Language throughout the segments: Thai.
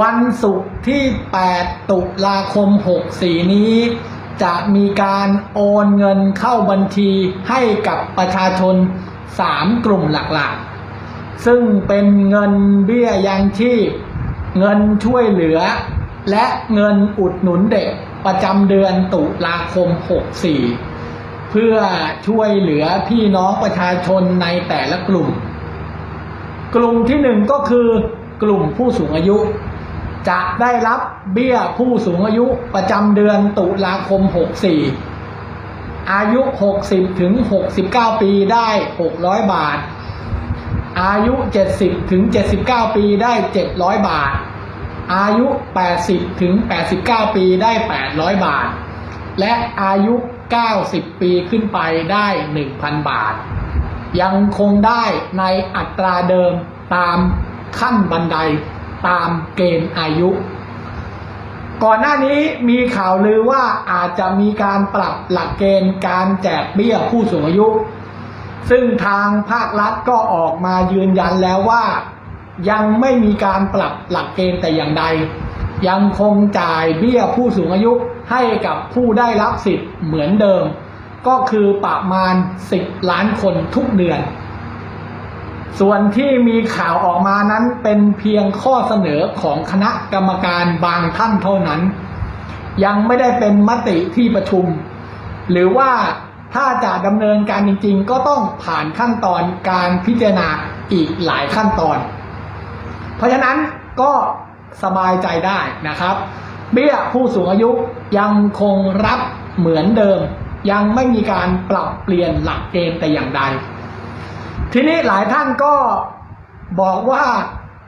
วันศุกร์ที่ 8 ตุลาคม 64 นี้ จะมีการโอนเงินเข้าบัญชีให้กับประชาชน 3 กลุ่มหลักๆ ซึ่งเป็นเงินเบี้ยยังชีพ เงินช่วยเหลือ และเงินอุดหนุนเด็กประจำเดือนตุลาคม 64 เพื่อช่วยเหลือพี่น้องประชาชนในแต่ละกลุ่ม กลุ่มที่หนึ่งก็คือกลุ่มผู้สูงอายุ จะได้รับเบี้ยผู้สูงอายุประจำเดือนตุลาคม 64 อายุ 60 ถึง 69 ปีได้ 600 บาท อายุ 70 ถึง 79 ปีได้ 700 บาท อายุ 80 ถึง 89 ปีได้ 800 บาท และอายุ 90 ปีขึ้นไปได้ 1,000 บาท ยังคงได้ในอัตราเดิมตามขั้นบันได ตามเกณฑ์อายุ ก่อนหน้านี้มีข่าวลือว่าอาจจะมีการปรับหลักเกณฑ์การแจกเบี้ยผู้สูงอายุ ซึ่งทางภาครัฐก็ออกมายืนยันแล้วว่า ยังไม่มีการปรับหลักเกณฑ์แต่อย่างใด ยังคงจ่ายเบี้ยผู้สูงอายุให้กับผู้ได้รับสิทธิ์เหมือนเดิม ก็คือประมาณ 10 ล้านคนทุกเดือน ส่วนที่มีข่าวออกมานั้นเป็นเพียงข้อเสนอของคณะกรรมการบางท่านเท่านั้น ยังไม่ได้เป็นมติที่ประชุม หรือว่าถ้าจะดำเนินการจริงๆ ก็ต้องผ่านขั้นตอนการพิจารณาอีกหลายขั้นตอน เพราะฉะนั้นก็สบายใจได้นะครับ เบี้ยผู้สูงอายุยังคงรับเหมือนเดิม ยังไม่มีการปรับเปลี่ยนหลักเกณฑ์แต่อย่างใด ทีนี้หลายท่านก็บอกว่า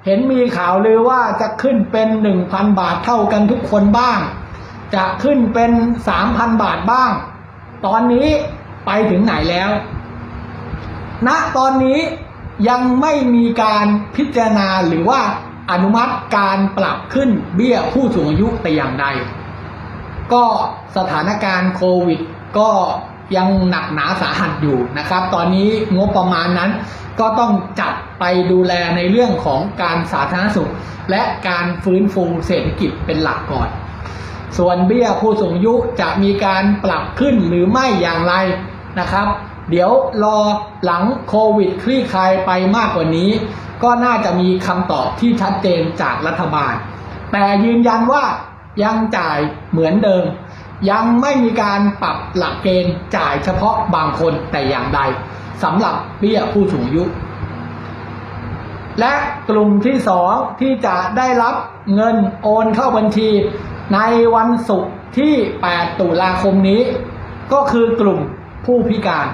เห็นมีข่าวลือว่าจะขึ้นเป็นหนึ่งพันบาทเท่ากันทุกคนบ้าง จะขึ้นเป็นสามพันบาทบ้าง ตอนนี้ไปถึงไหนแล้วณตอนนี้ยังไม่มีการพิจารณาหรือว่าอนุมัติการปรับขึ้นเบี้ยผู้สูงอายุแต่อย่างใด ก็สถานการณ์โควิด ก็ ยังหนักหนาสาหัสอยู่นะครับ ตอนนี้งบประมาณนั้นก็ต้องจัดไปดูแลในเรื่องของการสาธารณสุข และการฟื้นฟูเศรษฐกิจเป็นหลักก่อน ส่วนเบี้ยผู้สูงอายุจะมีการปรับขึ้นหรือไม่อย่างไรนะครับ เดี๋ยวรอหลังโควิดคลี่คลายไปมากกว่านี้ ก็น่าจะมีคำตอบที่ชัดเจนจากรัฐบาล แต่ยืนยันว่ายังจ่ายเหมือนเดิม ยังไม่มีการปรับหลักเกณฑ์จ่ายเฉพาะบางคนแต่อย่างใดสำหรับเบี้ยผู้สูงอายุ และกลุ่มที่สองที่จะได้รับเงินโอนเข้าบัญชีในวันศุกร์ที่ 8 ตุลาคมนี้ ก็คือกลุ่มผู้พิการ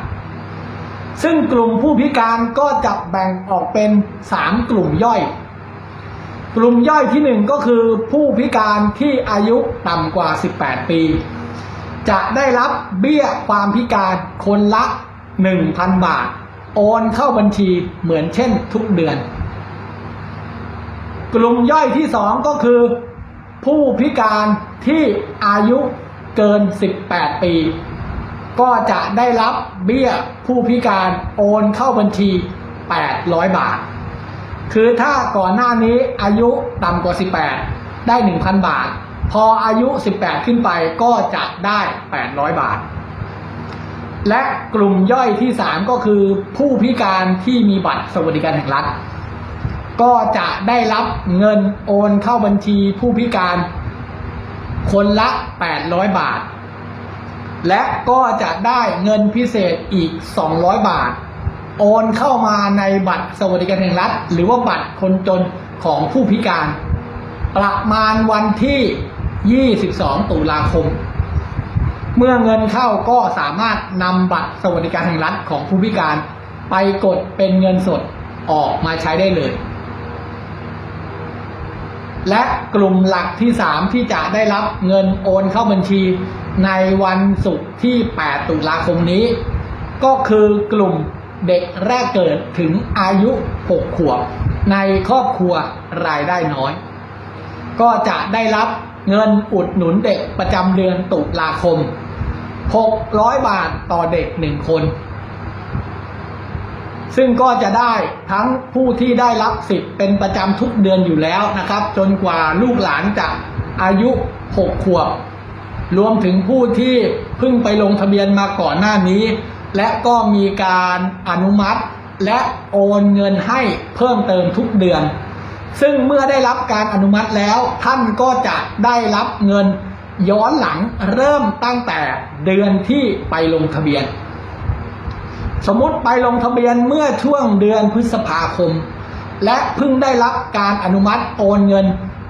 ซึ่งกลุ่มผู้พิการก็จะแบ่งออกเป็น 3 กลุ่มย่อย กลุ่มย่อยที่ 1 ก็คือผู้พิการที่อายุต่ำกว่า 18 ปี จะได้รับเบี้ยความพิการคนละ 1,000 บาท โอนเข้าบัญชีเหมือนเช่นทุกเดือน กลุ่มย่อยที่สองก็คือ ผู้พิการที่อายุเกิน 18 ปี ก็จะได้รับเบี้ยผู้พิการโอนเข้าบัญชี 800 บาท คือถ้าก่อนหน้านี้อายุต่ำกว่า 18 ได้ 1,000 บาท พออายุ 18 ขึ้นไปก็จะได้ 800 บาท และกลุ่มย่อยที่ 3 ก็คือผู้พิการที่มีบัตรสวัสดิการแห่งรัฐ ก็จะได้รับเงินโอนเข้าบัญชีผู้พิการคนละ 800 บาท และก็จะได้เงินพิเศษอีก 200 บาท โอนเข้ามาในบัตรสวัสดิการแห่งรัฐ หรือว่าบัตรคนจนของผู้พิการ ประมาณวันที่ 22 ตุลาคม เมื่อเงินเข้าก็สามารถนำบัตรสวัสดิการแห่งรัฐของผู้พิการไปกดเป็นเงินสดออกมาใช้ได้เลย และกลุ่มหลักที่ 3 ที่จะได้รับเงินโอนเข้าบัญชีในวันศุกร์ที่ 8 ตุลาคมนี้ ก็คือกลุ่มเด็กแรกเกิดถึงอายุ 6 ขวบในครอบครัวรายได้น้อย ก็จะได้รับ เงินอุดหนุนเด็กประจำเดือนตุลาคม 600 บาทต่อเด็ก1คน ซึ่งก็จะได้ทั้งผู้ที่ได้รับสิทธิ์เป็นประจำทุกเดือนอยู่แล้วนะครับ จนกว่าลูกหลานจะอายุ 6 ขวบ รวมถึงผู้ที่เพิ่งไปลงทะเบียนมาก่อนหน้านี้ และก็มีการอนุมัติและโอนเงินให้เพิ่มเติมทุกเดือน ซึ่งเมื่อได้รับการอนุมัติแล้วท่านก็จะได้รับเงินย้อนหลังเริ่มตั้งแต่เดือนที่ไปลงทะเบียน สมมติไปลงทะเบียนเมื่อช่วงเดือนพฤษภาคม และเพิ่งได้รับการอนุมัติโอนเงิน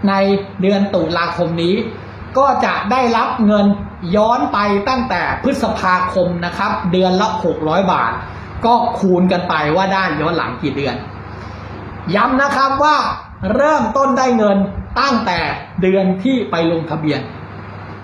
ในเดือนตุลาคมนี้ ก็จะได้รับเงินย้อนไปตั้งแต่พฤษภาคมนะครับ เดือนละ600 บาท ก็คูณกันไปว่าได้ย้อนหลังกี่เดือน ย้ำนะครับว่า เริ่มต้นได้เงินตั้งแต่เดือนที่ไปลงทะเบียน